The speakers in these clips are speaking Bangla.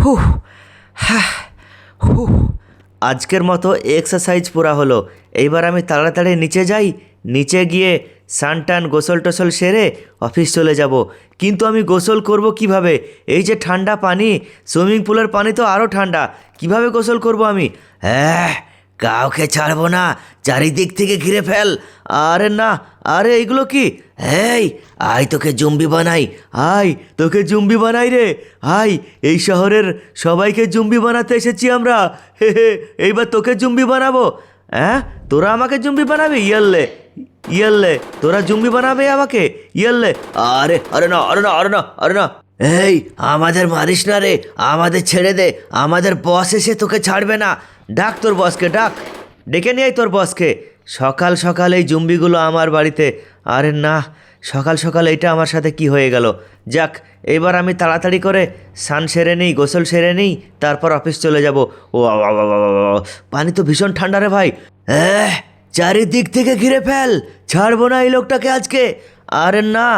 হু হ্যাঁ হু আজকের মতো এক্সারসাইজ পুরা হলো। এইবার আমি তাড়াতাড়ি নিচে যাই, নিচে গিয়ে সান টান গোসল টোসল সেরে অফিস চলে যাব। কিন্তু আমি গোসল করব কীভাবে? এই যে ঠান্ডা পানি, সুইমিং পুলের পানি তো আরও ঠান্ডা, কীভাবে গোসল করব আমি? হ্যাঁ কাউকে ছাড়বো না, চারিদিক থেকে ঘিরে ফেল। আরে না, আরে এইগুলো কি? এই, আয় তোকে জুম্বি বানাই, আয় তোকে জুম্বি বানাই রে, আয়, এই শহরের সবাইকে জুম্বি বানাতে এসেছি আমরা। হে হে, এইবার তোকে জুম্বি বানাবো। হ্যাঁ তোরা আমাকে জুম্বি বানাবি? ইয়াল্লে ইয়াল্লে, তোরা জুম্বি বানাবে আমাকে? ইয়াল্লে, আরে আরে না আরে না আরে না আরে না। এই, আমাদের মারিস না রে, আমাদের ছেড়ে দে, আমাদের বস এসে তোকে ছাড়বে না। ডাক তোর বসকে, ডাক। ডেকে নিয়ে তোর বসকে। সকাল সকাল এই জুম্বিগুলো আমার বাড়িতে। আরে না, সকাল সকাল এটা আমার সাথে কি হয়ে গেল? যাক, এবার আমি তাড়াতাড়ি করে স্নান সেরে নিই, গোসল সেরে নিই, তারপর অফিস চলে যাব। ও পানি তো ভীষণ ঠান্ডা রে ভাই। হ্যাঁ চারিদিক থেকে ঘিরে ফেল। ছাড়বো না এই লোকটাকে আজকে। আরে না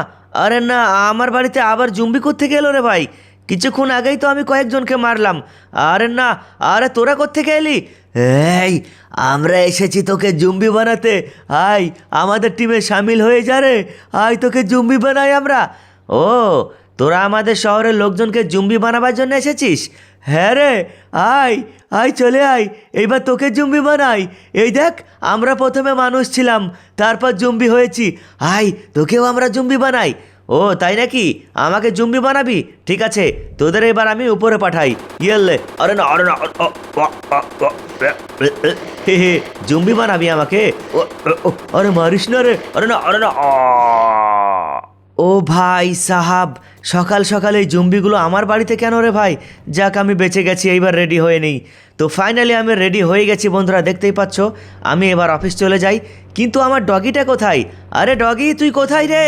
আরে না, আমার বাড়িতে আবার জুম্বি থেকে এলো রে ভাই? কিছুক্ষণ আগেই তো আমি কয়েকজনকে মারলাম। আরে না, আরে তোরা কোত্থেকে এলি? এই, আমরা এসেছি তোকে জুম্বি বানাতে। আয় আমাদের টিমে সামিল হয়ে যা রে। আয় তোকে জুম্বি বানাই আমরা। ও, তোরা আমাদের শহরের লোকজনকে জুম্বি বানাবার জন্য এসেছিস? হ্যাঁ রে আয় আয় চলে আয় এইবার তোকে জুম্বি বানাই। এই দেখ, আমরা প্রথমে মানুষ ছিলাম, তারপর জুম্বি হয়েছি। আয় তোকেও আমরা জুম্বি বানাই। ও, তাই নাকি? আমাকে জুম্বি বানাবি? ঠিক আছে, তোদের এবার আমি উপরে পাঠাই। ইয়েললে, আরে না আরে না হে হে, জুম্বি বানাবি আমাকে? আরে মারিস না রে, আরে না আরে না। ও ভাই সাহাব, সকাল সকাল এই জুম্বিগুলো আমার বাড়িতে কেন রে ভাই? যাক, আমি বেঁচে গেছি, এইবার রেডি হয়ে নেই। তো ফাইনালি আমি রেডি হয়ে গেছি, বন্ধুরা, দেখতেই পাচ্ছ, আমি এবার অফিস চলে যাই। কিন্তু আমার ডগিটা কোথায়? আরে ডগি, তুই কোথায় রে?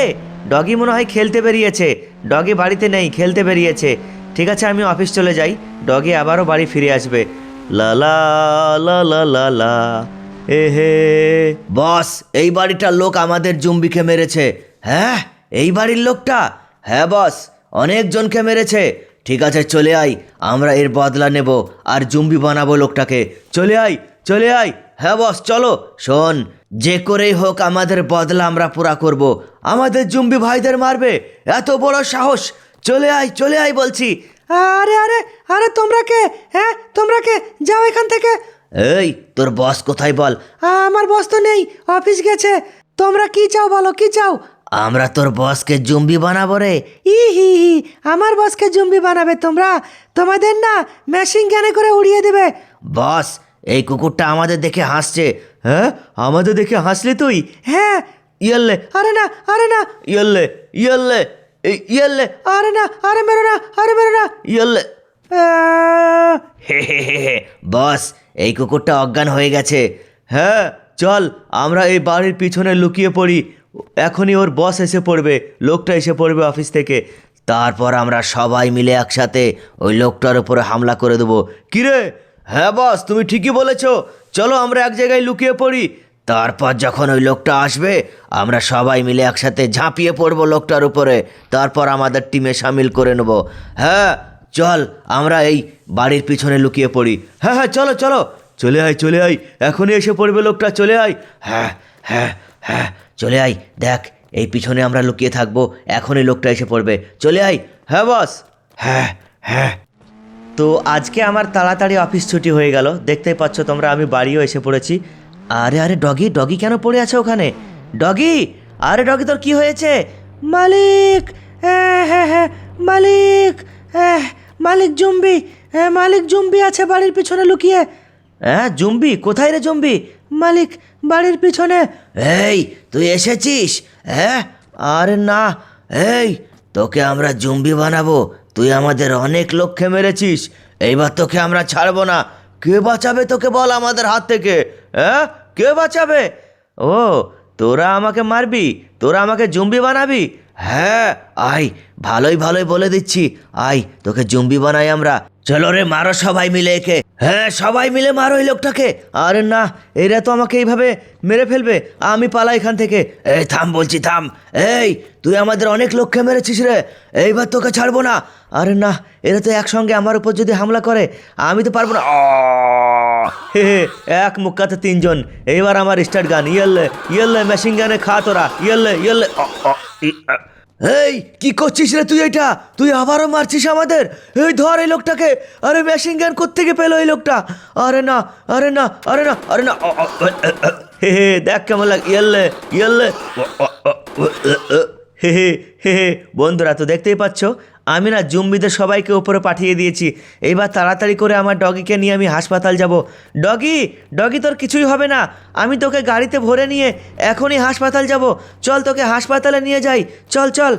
ডগি মনে হয় খেলতে বেরিয়েছে। ডগি বাড়িতে নেই, খেলতে বেরিয়েছে। ঠিক আছে, আমি অফিস চলে যাই। ডগি আবারও বাড়ি ফিরে আসবে। লা লা লা লা লা লা। এ, হে। বস, এই বাড়িটার লোক আমাদের জুম্বিকে মেরেছে। হ্যাঁ এই বাড়ির লোকটা? হ্যাঁ বস, অনেকজনকে মেরেছে। ঠিক আছে, চলে আয়, আমরা এর বদলা নেব আর জুম্বি বানাবো লোকটাকে। চলে আয় চলে আয়। হ্যাঁ বস, চলো, শোন। যে করেই হোক আমাদের বদলা আমরা পুরা করব। আমাদের জুম্বি ভাইদের মারবে। এত বড় সাহস। চলে আয় চলে আয় বলছি। আরে আরে আরে তোমরা কে? হ্যাঁ তোমরা কে? যাও এখান থেকে। এই তোর বস কোথায় বল? আমার বস তো নেই অফিস গেছে। তোমরা কি চাও বলো কি চাও? আমরা তোর বসকে জুম্বি বানাবো রে। ই হি হি আমার বসকে জুম্বি বানাবে তোমরা। তোমাদের না মেশিন গানে করে উড়িয়ে দেবে। বস এই কুকুরটা আমাদের দেখে হাসছে। হ্যাঁ? আমাদের দেখে হাসলি তুই? হ্যাঁ? ইয়েললে, আরে না আরে না, ইয়েললে ইয়েললে ইয়েললে, আরে না, আরে মেরো না, আরে মেরো না, ইয়েললে। হে হে হে, বস, এই কুকুরটা অজ্ঞান হয়ে গেছে। হ্যাঁ চল, আমরা এই বাড়ির পিছনে লুকিয়ে পড়ি। এখনই ওর বস এসে পড়বে, লোকটা এসে পড়বে অফিস থেকে। তারপর আমরা সবাই মিলে একসাথে ওই লোকটার উপরে হামলা করে দেবো। কিরে? হ্যাঁ বস, তুমি ঠিকই বলেছ। চলো আমরা এক জায়গায় লুকিয়ে পড়ি। তারপর যখন ওই লোকটা আসবে, আমরা সবাই মিলে একসাথে ঝাঁপিয়ে পড়ব লোকটার উপরে। তারপর আমাদের টিমে সামিল করে নেব। হ্যাঁ চল, আমরা এই বাড়ির পিছনে লুকিয়ে পড়ি। হ্যাঁ হ্যাঁ চলো চলো। চলে আয় চলে আয়। এখনই এসে পড়বে লোকটা, চলে আয়। হ্যাঁ হ্যাঁ হ্যাঁ চলে আয়। দেখ, এই পিছনে আমরা লুকিয়ে থাকব। এখনই লোকটা এসে পড়বে। চলে আয়। হ্যাঁ বস। হ্যাঁ হ্যাঁ। তো আজকে আমার তাড়াতাড়ি অফিস ছুটি হয়ে গেল। দেখতেই পাচ্ছ তোমরা, আমি বাড়িও এসে পড়েছি। আরে আরে, ডগি ডগি কেন পড়ে আছে ওখানে? ডগি, আরে, ডগি, তোর কি হয়েছে? মালিক হ্যাঁ হ্যাঁ হ্যাঁ মালিক হ্যাঁ মালিক জম্বি হ্যাঁ মালিক জম্বি আছে বাড়ির পিছনে লুকিয়ে। হ্যাঁ জুম্বি, কোথায় রে জুম্বি? মালিক, বাড়ির পিছনে। এই, তুই এসেছিস? হ্যাঁ? আরে না, এই, তোকে আমরা জুম্বি বানাবো। তুই আমাদের অনেক লক্ষ্যে মেরেছিস, এইবার তোকে আমরা ছাড়বো না। কে বাঁচাবে তোকে বল আমাদের হাত থেকে হ্যাঁ? কে বাঁচাবে? ও, তোরা আমাকে মারবি, তোরা আমাকে জুম্বি বানাবি? হ্যাঁ আয়, ভালোই ভালোই বলে দিচ্ছি, আয়, তোকে জুম্বি বানাই আমরা। চলো রে মারো সবাই মিলে একে। হ্যাঁ সবাই মিলে মারো এই লোকটাকে। আরে না এরা তো আমাকে এইভাবে মেরে ফেলবে। আমি পালাই এখান থেকে। এই থাম বলছি থাম। এই তুই আমাদের অনেক লোককে মেরেছিস রে। এইবার তোকে ছাড়বো না। আরে না এরা তো একসঙ্গে আমার উপর যদি হামলা করে আমি তো পারব না! হে এক মুক্কাতে তিনজন। এইবার আমার স্টার্ট গান। ইয়েলে ইয়েলে মেশিন গানে খা তোরা। ইয়েলে ইয়েলে আ, আ, ই, আ। এই, কি করছিস রে তুই এটা তুই আবারও মারছিস আমাদের এই ধর এই লোকটাকে আরে মেশিন গান কোত্থেকে পেল এই লোকটা আরে না আরে না আরে না আরে না। হে হে, দেখ কেমন লাগ ইয়ালে ইয়ালে। হে হে হে হে, বন্ধুরা তো দেখতেই পাচ্ছ আমি না জুম্বিদের সবাইকে ওপরে পাঠিয়ে দিয়েছি। এইবার তাড়াতাড়ি করে আমার ডগিকে নিয়ে আমি হাসপাতাল যাব। ডগি ডগি তোর কিছুই হবে না। আমি তোকে গাড়িতে ভরে নিয়ে এখনই হাসপাতাল যাব। চল তোকে হাসপাতালে নিয়ে যাই। চল চল।